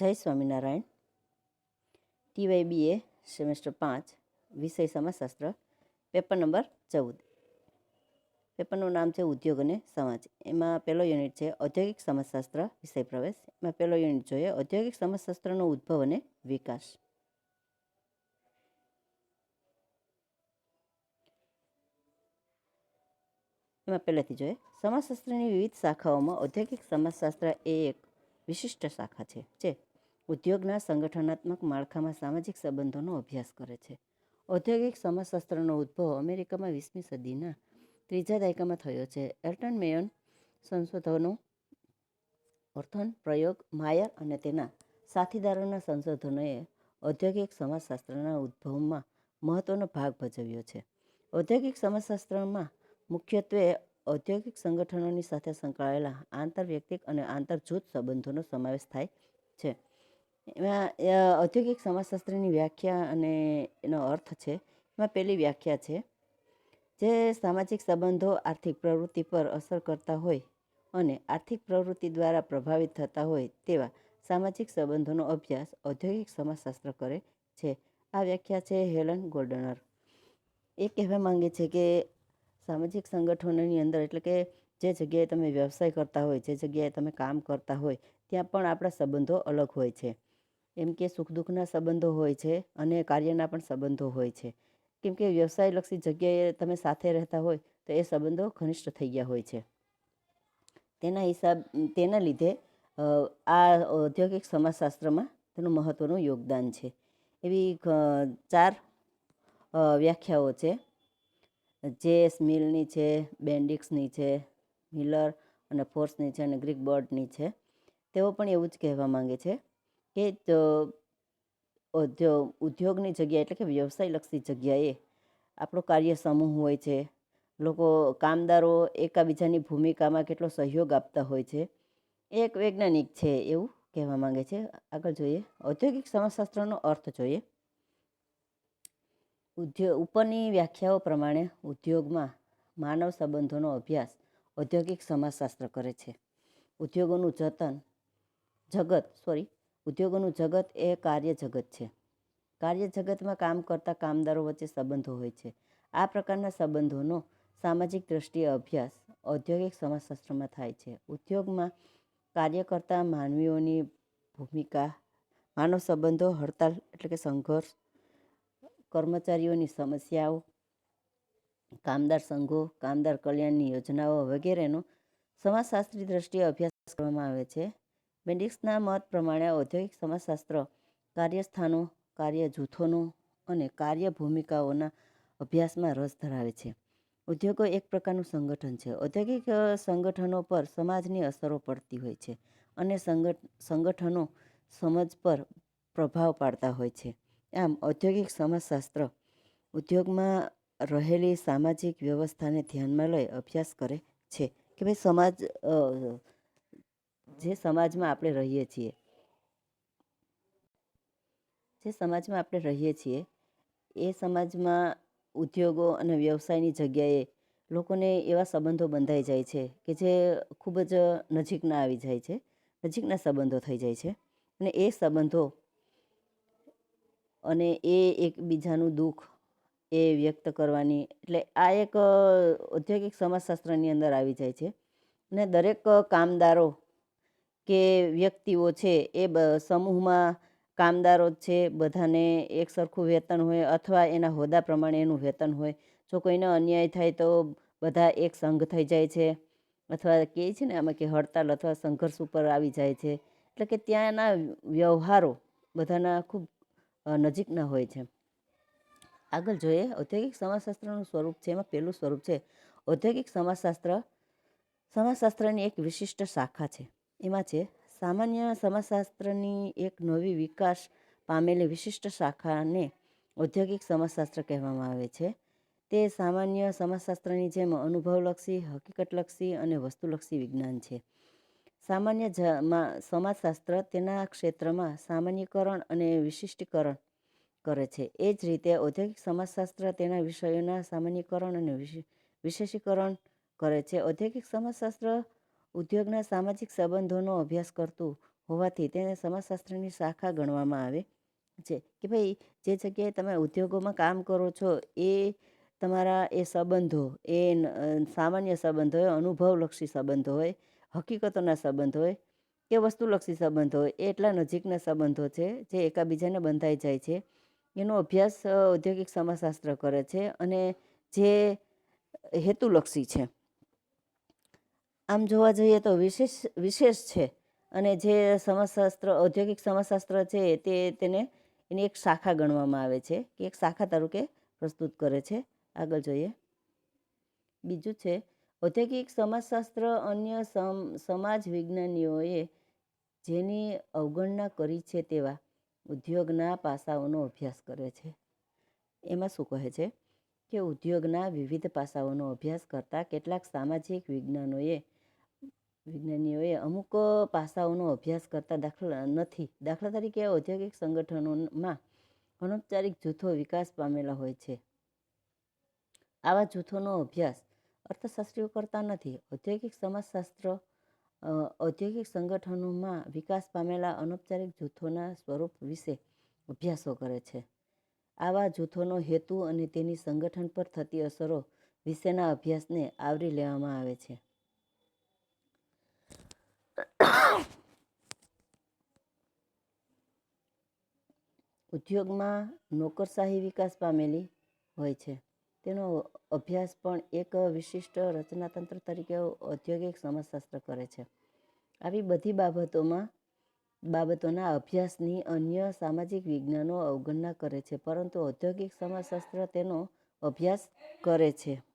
જય Swaminarayan. ટીવાય BA semester પાંચ, વિષય સમાજશાસ્ત્ર પેપર નંબર ચૌદ. પેપરનું નામ છે ઉદ્યોગ અને સમાજ. એમાં પહેલો યુનિટ છે ઔદ્યોગિક સમાજશાસ્ત્ર વિષય પ્રવેશ. એમાં પહેલો યુનિટ જોઈએ ઔદ્યોગિક સમાજશાસ્ત્રનો ઉદ્ભવ અને વિકાસ. એમાં પહેલેથી જોઈએ સમાજશાસ્ત્રની વિવિધ શાખાઓમાં ઔદ્યોગિક સમાજશાસ્ત્ર એ એક વિશિષ્ટ શાખા છે જે ઉદ્યોગના સંગઠનાત્મક માળખામાં સામાજિક સંબંધોનો અભ્યાસ કરે છે. ઔદ્યોગિક સમાજશાસ્ત્રનો ઉદ્ભવ અમેરિકામાં વીસમી સદીના ત્રીજા દાયકામાં થયો છે. એલ્ટન મેયન સંશોધનો અર્થન, પ્રયોગ, માયર અને તેના સાથીદારોના સંશોધનોએ ઔદ્યોગિક સમાજશાસ્ત્રના ઉદ્ભવમાં મહત્ત્વનો ભાગ ભજવ્યો છે. ઔદ્યોગિક સમાજશાસ્ત્રમાં મુખ્યત્વે ઔદ્યોગિક સંગઠનોની સાથે સંકળાયેલા આંતરવ્યક્તિક અને આંતરજૂથ સંબંધોનો સમાવેશ થાય છે. એમાં ઔદ્યોગિક સમાજશાસ્ત્રની વ્યાખ્યા અને એનો અર્થ છે, એમાં પહેલી વ્યાખ્યા છે, જે સામાજિક સંબંધો આર્થિક પ્રવૃત્તિ પર અસર કરતા હોય અને આર્થિક પ્રવૃત્તિ દ્વારા પ્રભાવિત થતા હોય તેવા સામાજિક સંબંધોનો અભ્યાસ ઔદ્યોગિક સમાજશાસ્ત્ર કરે છે. આ વ્યાખ્યા છે હેલન ગોલ્ડનર. એ કહેવા માંગે છે કે સામાજિક સંગઠનોની અંદર એટલે કે જે જગ્યાએ તમે વ્યવસાય કરતા હોય, જે જગ્યાએ તમે કામ કરતા હોય, ત્યાં પણ આપણા સંબંધો અલગ હોય છે. એમ કે સુખ દુઃખના સંબંધો હોય છે અને કાર્યના પણ સંબંધો હોય છે. કેમ કે વ્યવસાયલક્ષી જગ્યાએ તમે સાથે રહેતા હોય તો એ સંબંધો ઘનિષ્ઠ થઈ ગયા હોય છે. તેના હિસાબ, તેના લીધે આ ઔદ્યોગિક સમાજશાસ્ત્રમાં તેનું મહત્ત્વનું યોગદાન છે. એવી ચાર વ્યાખ્યાઓ છે. જે સ્મિલની છે, બેન્ડિક્સની છે, મિલર અને ફોર્સની છે અને ગ્રીક બોર્ડની છે. તેઓ પણ એવું જ કહેવા માંગે છે. કે જ- ઉદ્યોગ ઉદ્યોગની જગ્યાએ એટલે કે વ્યવસાયલક્ષી જગ્યાએ આપણો કાર્ય સમૂહ હોય છે. લોકો, કામદારો એકાબીજાની ભૂમિકામાં કેટલો સહયોગ આપતા હોય છે. એ એક વૈજ્ઞાનિક છે એવું કહેવા માંગે છે. આગળ જોઈએ. ઔદ્યોગિક સમાજશાસ્ત્રનો અર્થ જોઈએ. ઉદ્યોગ ઉપરની વ્યાખ્યાઓ પ્રમાણે ઉદ્યોગમાં માનવ સંબંધોનો અભ્યાસ ઔદ્યોગિક સમાજશાસ્ત્ર કરે છે. ઉદ્યોગોનું જતન, જગત સોરી ઉદ્યોગોનું જગત એ કાર્ય જગત છે. કાર્ય જગતમાં કામ કરતા કામદારો વચ્ચે સંબંધો હોય છે. આ પ્રકારના સંબંધોનો સામાજિક દ્રષ્ટિએ અભ્યાસ, ઔદ્યોગિક સમાજશાસ્ત્રમાં થાય છે. ઉદ્યોગમાં કાર્ય કરતા માનવીઓની ભૂમિકા, માનવ સંબંધો, હડતાલ એટલે કે સંઘર્ષ, કર્મચારીઓની સમસ્યાઓ, કામદાર સંઘો, કામદાર કલ્યાણની યોજનાઓ વગેરેનો સમાજશાસ્ત્રી દ્રષ્ટિએ અભ્યાસ કરવામાં આવે છે. બેન્ડિક્સના મત પ્રમાણે ઔદ્યોગિક સમાજશાસ્ત્ર કાર્યસ્થાનો કાર્ય જૂથોનો અને કાર્ય ભૂમિકાઓના અભ્યાસમાં રસ ધરાવે છે. ઉદ્યોગો એક પ્રકારનું સંગઠન છે. ઔદ્યોગિક સંગઠનો પર સમાજની અસરો પડતી હોય છે અને સંગઠ, સંગઠનો સમજ પર પ્રભાવ પાડતા હોય છે. આમ, ઔદ્યોગિક સમાજશાસ્ત્ર ઉદ્યોગમાં રહેલી સામાજિક વ્યવસ્થાને ધ્યાનમાં લઈ અભ્યાસ કરે છે કે ભાઈ સમાજ જે સમાજમાં આપણે રહીએ છીએ, જે સમાજમાં આપણે રહીએ છીએ, એ સમાજમાં ઉદ્યોગો અને વ્યવસાયની જગ્યાએ લોકોને એવા સંબંધો બંધાઈ જાય છે કે જે ખૂબ જ નજીકના આવી જાય છે, નજીકના સંબંધો થઈ જાય છે. અને એ સંબંધો અને એ એકબીજાનું દુઃખ એ વ્યક્ત કરવાની, એટલે આ એક ઔદ્યોગિક સમાજશાસ્ત્રની અંદર આવી જાય છે. અને દરેક કામદારો કે વ્યક્તિઓ છે એ સમૂહમાં કામદારો જ છે, બધાને એક સરખું વેતન હોય અથવા એના હોદ્દા પ્રમાણે એનું વેતન હોય. જો કોઈને અન્યાય થાય તો બધા એક સંઘ થઈ જાય છે અથવા કહે છે ને આમાં કે હડતાલ અથવા સંઘર્ષ ઉપર આવી જાય છે. એટલે કે ત્યાંના વ્યવહારો બધાના ખૂબ નજીકના હોય છે. આગળ જોઈએ, ઔદ્યોગિક સમાજશાસ્ત્રનું સ્વરૂપ છે, એમાં પહેલું સ્વરૂપ છે. ઔદ્યોગિક સમાજશાસ્ત્ર, સમાજશાસ્ત્રની એક વિશિષ્ટ શાખા છે. એમાં છે, સામાન્ય સમાજશાસ્ત્રની એક નવી વિકાસ પામેલી વિશિષ્ટ શાખાને ઔદ્યોગિક સમાજશાસ્ત્ર કહેવામાં આવે છે. તે સામાન્ય સમાજશાસ્ત્રની જેમ અનુભવલક્ષી, હકીકતલક્ષી અને વસ્તુલક્ષી વિજ્ઞાન છે. સામાન્ય જ- સમાજશાસ્ત્ર તેના ક્ષેત્રમાં સામાન્યકરણ અને વિશિષ્ટીકરણ કરે છે. એ જ રીતે ઔદ્યોગિક સમાજશાસ્ત્ર તેના વિષયોના સામાન્યકરણ અને વિશે- વિશેષીકરણ કરે છે. ઔદ્યોગિક સમાજશાસ્ત્ર ઉદ્યોગના સામાજિક સંબંધોનો અભ્યાસ કરતું હોવાથી તેને સમાજશાસ્ત્રની શાખા ગણવામાં આવે છે કે ભાઈ, જે જગ્યાએ તમે ઉદ્યોગોમાં કામ કરો છો, એ તમારા એ સંબંધો, એ સામાન્ય સંબંધો હોય, અનુભવલક્ષી સંબંધો હોય, હકીકતોના સંબંધ હોય કે વસ્તુલક્ષી સંબંધો હોય, એ એટલા નજીકના સંબંધો છે જે એકાબીજાને બંધાઈ જાય છે. એનો અભ્યાસ ઔદ્યોગિક સમાજશાસ્ત્ર કરે છે અને જે હેતુલક્ષી છે. આમ જોવા જઈએ તો વિશેષ વિશેષ છે. અને જે સમાજશાસ્ત્ર, ઔદ્યોગિક સમાજશાસ્ત્ર છે તે તેને એની એક શાખા ગણવામાં આવે છે, કે એક શાખા તરીકે પ્રસ્તુત કરે છે. આગળ જોઈએ. બીજું છે, ઔદ્યોગિક સમાજશાસ્ત્ર અન્ય સમ, સમાજ વિજ્ઞાનીઓએ જેની અવગણના કરી છે તેવા ઉદ્યોગના પાસાઓનો અભ્યાસ કરે છે. એમાં શું કહે છે? કે ઉદ્યોગના વિવિધ પાસાઓનો અભ્યાસ કરતાં કેટલાક સામાજિક વિજ્ઞાનોએ વિજ્ઞાનીઓએ અમુક પાસાઓનો અભ્યાસ કરતા દાખલા નથી. દાખલા તરીકે ઔદ્યોગિક સંગઠનોમાં અનૌપચારિક જૂથો વિકાસ પામેલા હોય છે. આવા જૂથોનો અભ્યાસ અર્થશાસ્ત્રીઓ કરતા નથી. ઔદ્યોગિક સમાજશાસ્ત્ર ઔદ્યોગિક સંગઠનોમાં વિકાસ પામેલા અનૌપચારિક જૂથોના સ્વરૂપ વિશે અભ્યાસો કરે છે. આવા જૂથોનો હેતુ અને તેની સંગઠન પર થતી અસરો વિશેના અભ્યાસને આવરી લેવામાં આવે છે. ઉદ્યોગમાં નોકરશાહી વિકાસ પામેલી હોય છે. તેનો અભ્યાસ પણ એક વિશિષ્ટ રચનાતંત્ર તરીકે ઔદ્યોગિક સમાજશાસ્ત્ર કરે છે. આવી બધી બાબતોમાં, બાબતોના અભ્યાસની અન્ય સામાજિક વિજ્ઞાનો અવગણના કરે છે, પરંતુ ઔદ્યોગિક સમાજશાસ્ત્ર તેનો અભ્યાસ કરે છે.